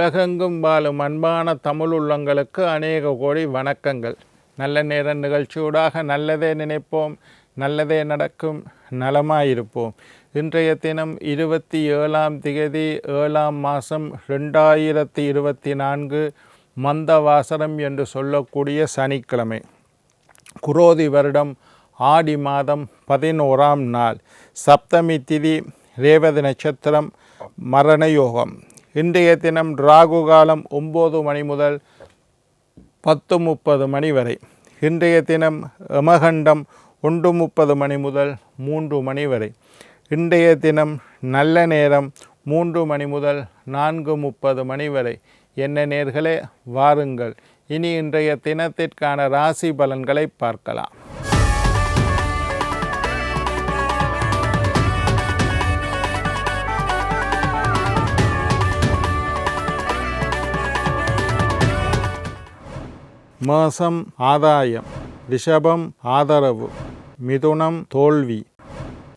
உலகெங்கும் வாழும் அன்பான தமிழ் உள்ளங்களுக்கு அநேக கோடி வணக்கங்கள். நல்ல நேர நிகழ்ச்சியூடாக நல்லதே நினைப்போம் நல்லதே நடக்கும் நலமாயிருப்போம். இன்றைய தினம் இருபத்தி ஏழாம் திகதி ஏழாம் மாதம் ரெண்டாயிரத்தி இருபத்தி நான்கு மந்தவாசரம் என்று சொல்லக்கூடிய சனிக்கிழமை. குரோதி வருடம் ஆடி மாதம் பதினோராம் நாள். சப்தமி திதி ரேவதி நட்சத்திரம் மரண யோகம் இன்றைய தினம் ராகு காலம் ஒம்பது மணி முதல் பத்து முப்பது மணி வரை. இன்றைய தினம் யமகண்டம் ஒன்று முப்பது மணி முதல் மூன்று மணி வரை. இன்றைய தினம் நல்ல நேரம் மூன்று மணி முதல் நான்கு முப்பது மணி வரை. என்ன நேர்களே வாருங்கள். இனி இன்றைய தினத்திற்கான ராசி பலன்களை பார்க்கலாம். மேசம் ஆதாயம் ரிஷபம் ஆதரவு மிதுனம் தோல்வி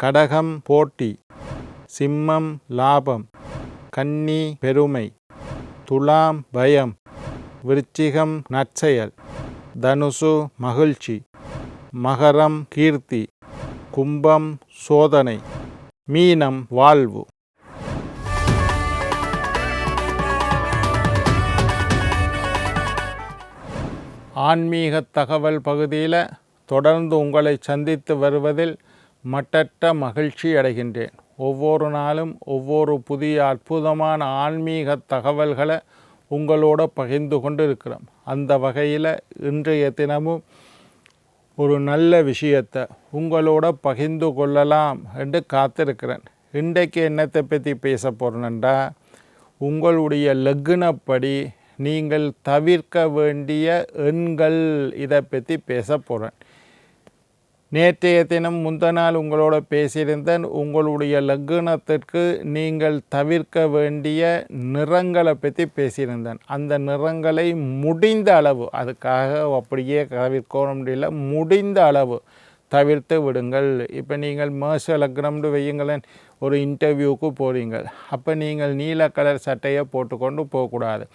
கடகம் போட்டி சிம்மம் லாபம் கன்னி பெருமை துலாம் பயம் விருச்சிகம் நற்செயல் தனுசு மகிழ்ச்சி மகரம் கீர்த்தி கும்பம் சோதனை மீனம் வாழ்வு. ஆன்மீக தகவல் பகுதியில் தொடர்ந்து உங்களை சந்தித்து வருவதில் மட்டற்ற மகிழ்ச்சி அடைகின்றேன். ஒவ்வொரு நாளும் ஒவ்வொரு புதிய அற்புதமான ஆன்மீக தகவல்களை உங்களோட பகிர்ந்து கொண்டு இருக்கிறோம் அந்த வகையில் இன்றைய தினமும் ஒரு நல்ல விஷயத்தை உங்களோட பகிர்ந்து கொள்ளலாம் என்று காத்திருக்கிறேன். இன்றைக்கு என்னத்தை பற்றி பேச போகிறேன்டா உங்களுடைய லக்னப்படி நீங்கள் தவிர்க்க வேண்டிய எண்கள் இதை பற்றி பேச போகிறேன் நேற்றைய தினம் முந்த நாள் உங்களோட பேசியிருந்தேன். உங்களுடைய லக்னத்திற்கு நீங்கள் தவிர்க்க வேண்டிய நிறங்களை பற்றி பேசியிருந்தேன். அந்த நிறங்களை முடிந்த அளவு அதுக்காக அப்படியே தவிர்க்கணும் முடியல முடிந்த அளவு தவிர்த்து விடுங்கள். இப்போ நீங்கள் மேஷ லக்னம்னு வையுங்களேன். ஒரு இன்டர்வியூவுக்கு போகிறீங்க அப்போ நீங்கள் நீல கலர் சட்டையை போட்டுக்கொண்டு போகக்கூடாது.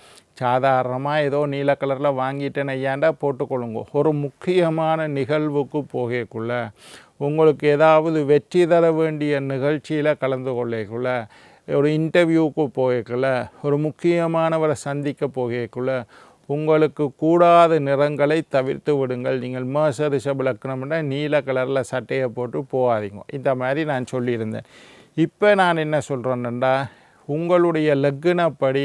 சாதாரணமாக ஏதோ நீல கலரில் வாங்கிட்டேன் ஐயாண்டா போட்டுக்கொள்ளுங்க. ஒரு முக்கியமான நிகழ்வுக்கு போகக்குள்ள உங்களுக்கு ஏதாவது வெற்றி தர வேண்டிய நிகழ்ச்சியில் கலந்து கொள்ளக்குள்ள ஒரு இன்டர்வியூவுக்கு போகக்குள்ள ஒரு முக்கியமானவரை சந்திக்க போகக்குள்ள உங்களுக்கு கூடாத நிறங்களை தவிர்த்து விடுங்கள். நீங்கள் மேச ரிஷப லக்னம்னா நீல கலரில் சட்டையை போட்டு போகாதீங்க. இந்த மாதிரி நான் சொல்லியிருந்தேன். இப்போ நான் என்ன சொல்கிறேன்டா உங்களுடைய லக்னப்படி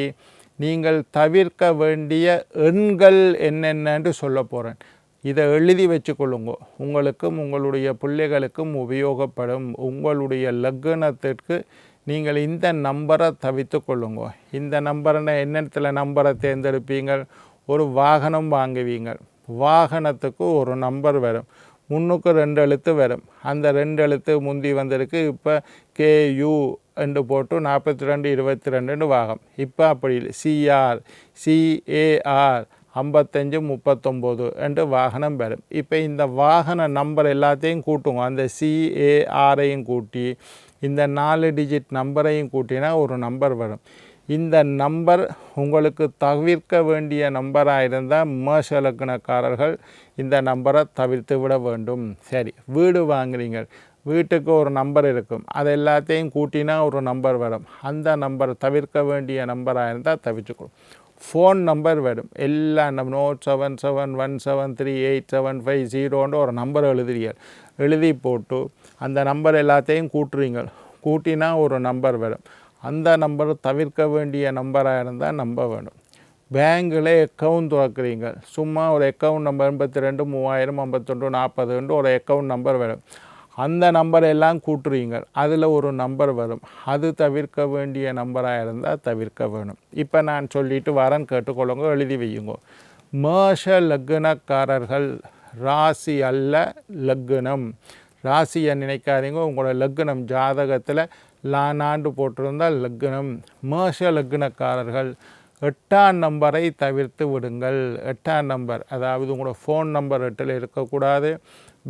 நீங்கள் தவிர்க்க வேண்டிய எண்கள் என்னென்னு சொல்ல போகிறேன் இதை எழுதி வச்சுக்கொள்ளுங்க. உங்களுக்கும் உங்களுடைய பிள்ளைகளுக்கும் உபயோகப்படும் உங்களுடைய லக்னத்திற்கு நீங்கள் இந்த நம்பரை தவித்து கொள்ளுங்க. இந்த நம்பரை என்னத்தில் நம்பரை தேர்ந்தெடுப்பீங்கள் ஒரு வாகனம் வாங்குவீங்கள் வாகனத்துக்கு ஒரு நம்பர் வரும். முன்னுக்கு ரெண்டு எழுத்து வரும். அந்த ரெண்டு எழுத்து முந்தி வந்திருக்கு. இப்போ கேயு என்று போட்டு நாற்பத்தி ரெண்டு இருபத்தி ரெண்டுன்னு வாகம். இப்போ அப்படி இல்லை. சிஆர் சிஏஆர் ஐம்பத்தஞ்சு முப்பத்தொம்போது என்று வாகனம் வரும். இப்போ இந்த வாகன நம்பர் எல்லாத்தையும் கூட்டுங்க. அந்த சிஏஆரையும் கூட்டி இந்த நாலு டிஜிட் நம்பரையும் கூட்டினா ஒரு நம்பர் வரும். இந்த நம்பர் உங்களுக்கு தவிர்க்க வேண்டிய நம்பராக இருந்தால் மேஷலக்கணக்காரர்கள் இந்த நம்பரை தவிர்த்து விட வேண்டும். சரி வீடு வாங்குறீங்க. வீட்டுக்கு ஒரு நம்பர் இருக்கும். அது எல்லாத்தையும் கூட்டினா ஒரு நம்பர் வரும். அந்த நம்பர் தவிர்க்க வேண்டிய நம்பராக இருந்தால் தவிர்த்துக்கணும் ஃபோன் நம்பர் வரும். எல்லா நம் note seven seven one seven three eight seven five ஜீரோன்ற ஒரு நம்பர் எழுதுறீங்க. எழுதி போட்டு அந்த நம்பர் எல்லாத்தையும் கூட்டுறீங்க. கூட்டினா ஒரு நம்பர் வரும். அந்த நம்பர் தவிர்க்க வேண்டிய நம்பராக இருந்தால் நம்ப வேணும். பேங்கில் அக்கௌண்ட் திறக்கிறீங்க. சும்மா ஒரு அக்கௌண்ட் நம்பர் எண்பத்தி ரெண்டு மூவாயிரம் ஐம்பத்தொன்று நாற்பதுன்ட்டு ஒரு அக்கௌண்ட் நம்பர் வரும். அந்த நம்பர் எல்லாம் கூட்டுறீங்க. அதில் ஒரு நம்பர் வரும். அது தவிர்க்க வேண்டிய நம்பராக இருந்தால் தவிர்க்க வேணும். இப்போ நான் சொல்லிவிட்டு வரேன் கேட்டுக்கொள்ளுங்க எழுதி வையுங்க. மேஷ லக்னக்காரர்கள் ராசி அல்ல லக்னம். ராசியை நினைக்காதீங்க. உங்களோட லக்னம் ஜாதகத்தில் லானாண்டு போட்டிருந்தால் லக்னம். மேஷ லக்னக்காரர்கள் எட்டாம் நம்பரை தவிர்த்து விடுங்கள். எட்டாம் நம்பர் அதாவது உங்களோட ஃபோன் நம்பர் எட்டில் இருக்கக்கூடாது.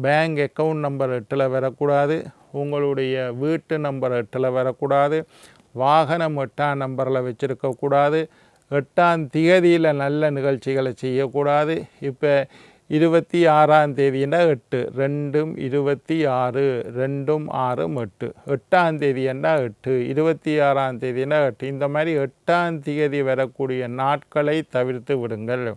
பேங்க் அக்கௌண்ட் நம்பர் எட்டில் வரக்கூடாது. உங்களுடைய வீட்டு நம்பர் எட்டில் வரக்கூடாது. வாகனம் எட்டாம் நம்பரில் வச்சுருக்கக்கூடாது. எட்டாம் திகதியில் நல்ல நிகழ்ச்சிகளை செய்யக்கூடாது. இப்போ இருபத்தி ஆறாம் தேதினா எட்டு. ரெண்டும் இருபத்தி ஆறு ரெண்டும் ஆறும் எட்டு. எட்டாம் தேதினா எட்டு. இருபத்தி ஆறாம் தேதினா எட்டு. இந்த மாதிரி எட்டாம் தேதி வரக்கூடிய நாட்களை தவிர்த்து விடுங்கள்.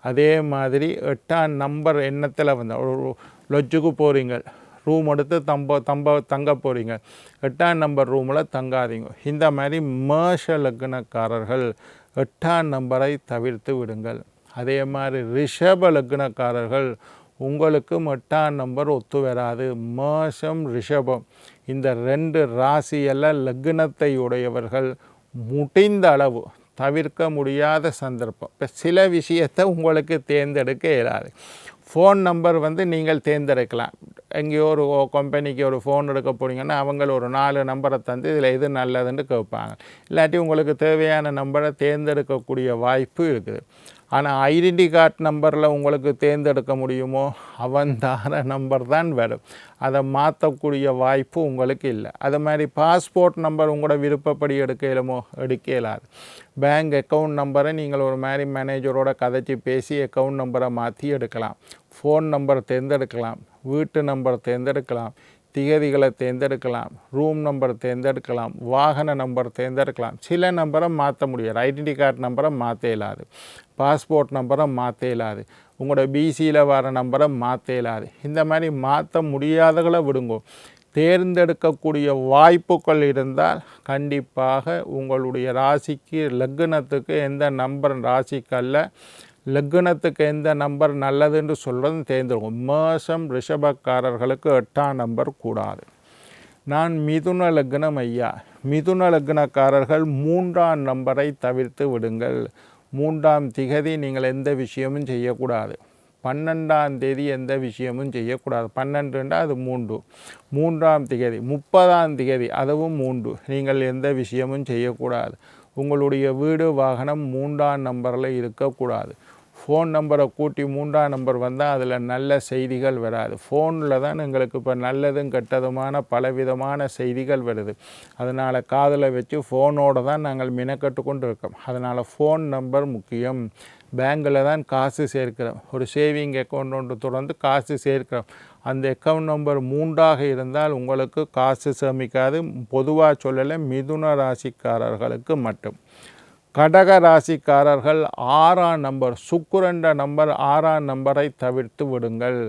அதே மாதிரி எட்டாம் நம்பர் எண்ணத்தில் வந்து ஒரு லொஜ்ஜுக்கு போகிறீங்க ரூம் எடுத்து தம்ப தம்ப தங்க போகிறீங்க எட்டாம் நம்பர் ரூமில் தங்காதீங்க. இந்த மாதிரி மேஷ லக்னக்காரர்கள் எட்டாம் நம்பரை தவிர்த்து விடுங்கள். அதே மாதிரி ரிஷப லக்னக்காரர்கள் உங்களுக்கு எட்டாம் நம்பர் ஒத்து வராது. மேஷம் ரிஷபம். இந்த ரெண்டு ராசியெல்லாம் லக்னத்தை உடையவர்கள் முடிந்த அளவு தவிர்க்க முடியாத சந்தர்ப்பம். இப்போ சில விஷயத்தை உங்களுக்கு தேர்ந்தெடுக்க இயலாது. ஃபோன் நம்பர் வந்து நீங்கள் தேர்ந்தெடுக்கலாம். எங்கேயோ ஒரு கம்பெனிக்கு ஒரு ஃபோன் எடுக்க போனீங்கன்னா அவங்கள ஒரு நாலு நம்பரை தந்து இதில் எது நல்லதுன்னு கேட்பாங்க. இல்லாட்டி உங்களுக்கு தேவையான நம்பரை தேர்ந்தெடுக்கக்கூடிய வாய்ப்பு இருக்குது. ஆனால் ஐடென்டி கார்டு நம்பரில் உங்களுக்கு தேர்ந்தெடுக்க முடியுமோ அவந்தார நம்பர் தான் வரும். அதை மாற்றக்கூடிய வாய்ப்பு உங்களுக்கு இல்லை. அது மாதிரி பாஸ்போர்ட் நம்பர் உங்களோட விருப்பப்படி எடுக்க எடுக்க இயலாது பேங்க் அக்கௌண்ட் நம்பரை நீங்கள் ஒரு மாதிரி மேனேஜரோட கதைச்சி பேசி அக்கௌண்ட் நம்பரை மாற்றி எடுக்கலாம். ஃபோன் நம்பர் தேர்ந்தெடுக்கலாம். வீட்டு நம்பர் தேர்ந்தெடுக்கலாம். திகதிகளை தேர்ந்தெடுக்கலாம் ரூம் நம்பர் தேர்ந்தெடுக்கலாம் வாகன நம்பர் தேர்ந்தெடுக்கலாம். சில நம்பரை மாற்ற முடியாது. ஐடென்டி கார்டு நம்பரை மாற்ற இயலாது. பாஸ்போர்ட் நம்பரை மாற்ற இயலாது. உங்களோட பிசியில் வர நம்பரை மாற்ற இயலாது. இந்த மாதிரி மாற்ற முடியாதகளை விடுங்கோ. தேர்ந்தெடுக்கக்கூடிய வாய்ப்புகள் இருந்தால் கண்டிப்பாக உங்களுடைய ராசிக்கு லக்னத்துக்கு எந்த நம்பர் ராசிக்கல்ல லக்னத்துக்கு எந்த நம்பர் நல்லதுன்னு சொல்கிறது தேர்ந்தெடுக்கும். மேஷம் ரிஷபக்காரர்களுக்கு எட்டாம் நம்பர் கூடாது. நான் மிதுன லக்னம் ஐயா மிதுன லக்னக்காரர்கள் மூன்றாம் நம்பரை தவிர்த்து விடுங்கள். மூன்றாம் திகதி நீங்கள் எந்த விஷயமும் செய்யக்கூடாது. பன்னெண்டாம் தேதி எந்த விஷயமும் செய்யக்கூடாது. பன்னெண்டுண்டா அது மூன்று. மூன்றாம் திகதி முப்பதாம் திகதி அதுவும் மூன்று. நீங்கள் எந்த விஷயமும் செய்யக்கூடாது. உங்களுடைய வீடு வாகனம் மூன்றாம் நம்பரில் இருக்கக்கூடாது. ஃபோன் நம்பரை கூட்டி மூன்றாம் நம்பர் வந்தால் அதில் நல்ல செய்திகள் வராது. ஃபோனில் தான் எங்களுக்கு இப்போ நல்லதும் கெட்டதுமான பலவிதமான செய்திகள் வருது. அதனால் காதில் வச்சு ஃபோனோடு தான் நாங்கள் மினக்கட்டு கொண்டு இருக்கோம் அதனால் ஃபோன் நம்பர் முக்கியம். பேங்கில் தான் காசு சேர்க்கிறோம். ஒரு சேவிங் அக்கௌண்ட் ஒன்று தொடர்ந்து காசு சேர்க்கிறோம். அந்த அக்கௌண்ட் நம்பர் மூன்றாக இருந்தால் உங்களுக்கு காசு சேமிக்காது. பொதுவாக சொல்லலை மிதுன ராசிக்காரர்களுக்கு மட்டும். கடக ராசிக்காரர்கள் ஆறாம் நம்பர் சுக்குரண்ட நம்பர் ஆறாம் நம்பரை தவிர்த்து விடுங்கள்.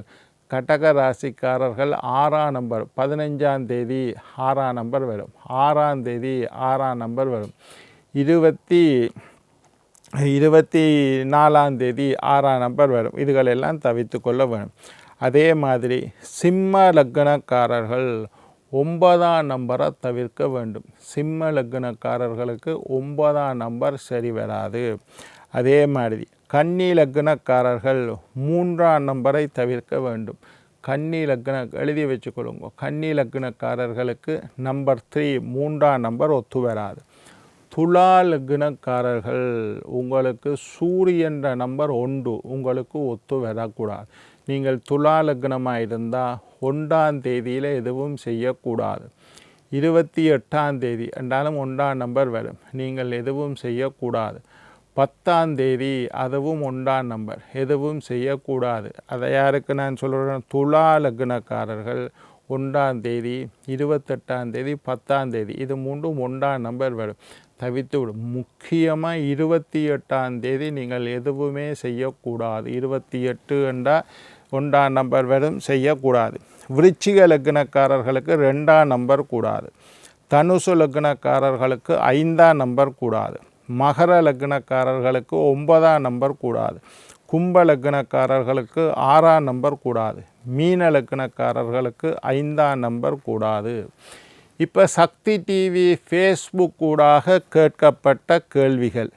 கடக ராசிக்காரர்கள் ஆறாம் நம்பர் பதினஞ்சாம் தேதி ஆறாம் நம்பர் வரும். ஆறாம் தேதி ஆறாம் நம்பர் வரும். இருபத்தி இருபத்தி நாலாம் தேதி ஆறாம் நம்பர் வரும். இதுகளெல்லாம் தவித்து கொள்ள வேணும். அதே மாதிரி சிம்ம லக்னக்காரர்கள் ஒன்பதாம் நம்பரை தவிர்க்க வேண்டும். சிம்ம லக்னக்காரர்களுக்கு ஒன்பதாம் நம்பர் சரி வராது. அதே மாதிரி கன்னி லக்னக்காரர்கள் மூன்றாம் நம்பரை தவிர்க்க வேண்டும். கன்னி லக்ன எழுதி வச்சுக்கொள்ளுங்க. கன்னி லக்னக்காரர்களுக்கு நம்பர் த்ரீ மூன்றாம் நம்பர் ஒத்து வராது. துலா லக்னக்காரர்கள் உங்களுக்கு சூரியன்ற நம்பர் ஒன்று உங்களுக்கு ஒத்து வரக்கூடாது. நீங்கள் துலா லக்னமாக இருந்தால் ஒன்றாம் தேதியில் எதுவும் செய்யக்கூடாது. இருபத்தி எட்டாம் தேதி என்றாலும் ஒன்றாம் நம்பர் வரும். நீங்கள் எதுவும் செய்யக்கூடாது. பத்தாம் தேதி அதுவும் ஒன்றாம் நம்பர். எதுவும் செய்யக்கூடாது. அதை யாருக்கு நான் சொல்கிறேன் துலா லக்னக்காரர்கள் ஒன்றாம் தேதி இருபத்தெட்டாம் தேதி பத்தாம் தேதி இது மூன்றும் ஒன்றாம் நம்பர் வரும் தவித்து விடும் முக்கியமாக இருபத்தி எட்டாம் தேதி நீங்கள் எதுவுமே செய்யக்கூடாது. இருபத்தி எட்டு என்றால் ஒன்றாம் நம்பர் வரும் செய்யக்கூடாது. விருச்சிக லக்னக்காரர்களுக்கு ரெண்டாம் நம்பர் கூடாது. தனுசு லக்னக்காரர்களுக்கு ஐந்தாம் நம்பர் கூடாது. மகர லக்னக்காரர்களுக்கு ஒன்பதாம் நம்பர் கூடாது. கும்ப லக்னக்காரர்களுக்கு ஆறாம் நம்பர் கூடாது. மீன லக்னக்காரர்களுக்கு ஐந்தாம் நம்பர் கூடாது. இப்போ சக்தி டிவி ஃபேஸ்புக் கூடாக கேட்கப்பட்ட கேள்விகள்.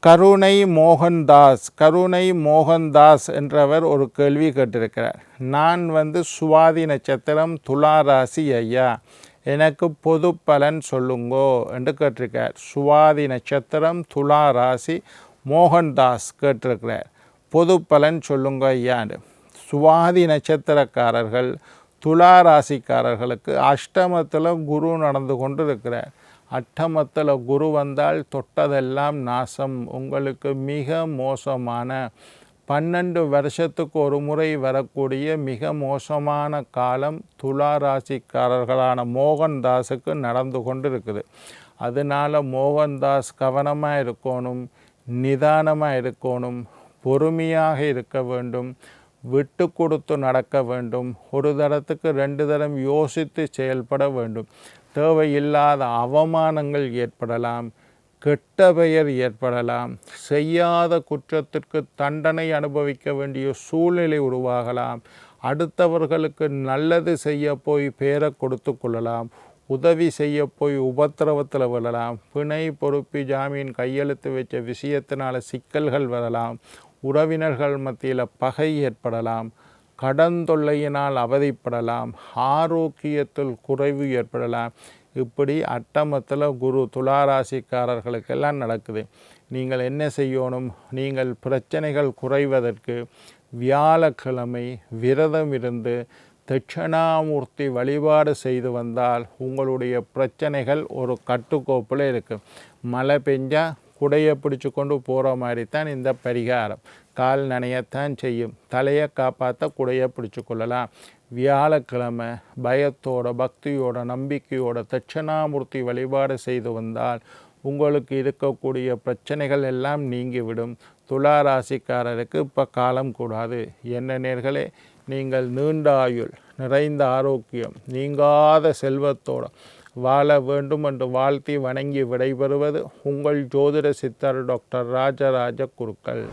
கருணை மோகன்தாஸ் கருணை மோகன்தாஸ் என்றவர் ஒரு கேள்வி கேட்டிருக்கிறார். நான் வந்து சுவாதி நட்சத்திரம் துலா ராசி ஐயா எனக்கு பொது பலன் சொல்லுங்கோ என்று கேட்டிருக்கார் சுவாதி நட்சத்திரம் துலா ராசி மோகன்தாஸ் கேட்டிருக்கிறார். பொது பலன் சொல்லுங்க ஐயான்னு. சுவாதி நட்சத்திரக்காரர்கள் துலா ராசிக்காரர்களுக்கு அஷ்டமத்தில் குரு நடந்து கொண்டு இருக்கிறார் அட்டமத்தில் குரு வந்தால் தொட்டதெல்லாம் நாசம். உங்களுக்கு மிக மோசமான பன்னெண்டு வருஷத்துக்கு ஒரு முறை வரக்கூடிய மிக மோசமான காலம் துலா ராசிக்காரர்களான மோகன்தாஸுக்கு நடந்து கொண்டு இருக்குது அதனால் மோகன்தாஸ் கவனமாக இருக்கணும் நிதானமாக இருக்கணும் பொறுமையாக இருக்க வேண்டும். விட்டு கொடுத்து நடக்க வேண்டும். ஒரு தரத்துக்கு ரெண்டு தரம் யோசித்து செயல்பட வேண்டும். தேவையில்லாத அவமானங்கள் ஏற்படலாம். கெட்ட பெயர் ஏற்படலாம். செய்யாத குற்றத்திற்கு தண்டனை அனுபவிக்க வேண்டிய சூழ்நிலை உருவாகலாம். அடுத்தவர்களுக்கு நல்லது செய்ய போய் பேரை கொடுத்து கொள்ளலாம். உதவி செய்ய போய் உபத்திரவத்தில் விழலாம். பிணை பொறுப்பி ஜாமீன் கையெழுத்து வச்ச விஷயத்தினால சிக்கல்கள் வரலாம். உறவினர்கள் மத்தியில் பகை ஏற்படலாம் கடன் தொல்லையினால் அவதிப்படலாம் ஆரோக்கியத்தில் குறைவு ஏற்படலாம். இப்படி அட்டமத்தில் குரு துளாராசிக்காரர்களுக்கெல்லாம் நடக்குது. நீங்கள் என்ன செய்யணும்? நீங்கள் பிரச்சனைகள் குறைவதற்கு வியாழக்கிழமை விரதம் இருந்து தட்சிணாமூர்த்தி வழிபாடு செய்து வந்தால் உங்களுடைய பிரச்சனைகள் ஒரு கட்டுக்கோப்பில் இருக்குது மழை பெஞ்சால் குடையை பிடிச்சு கொண்டு போகிற மாதிரி தான் இந்த பரிகாரம். கால் நனையத்தான் செய்யும். தலையை காப்பாற்ற குடையை பிடிச்சு கொள்ளலாம். வியாழக்கிழமை பயத்தோட பக்தியோட நம்பிக்கையோட தட்சிணாமூர்த்தி வழிபாடு செய்து வந்தால் உங்களுக்கு இருக்கக்கூடிய பிரச்சனைகள் எல்லாம் நீங்கிவிடும். துலா ராசிக்காரருக்கு இப்போ காலம் கூடாது. என்ன நேர்களே நீங்கள் நீண்ட ஆயுள் நிறைந்த ஆரோக்கியம் நீங்காத செல்வத்தோட வாழ வேண்டும் என்று வாழ்த்தி வணங்கி விடைபெறுவது உங்கள் ஜோதிட சித்தர் டாக்டர் ராஜராஜ குருக்கள்.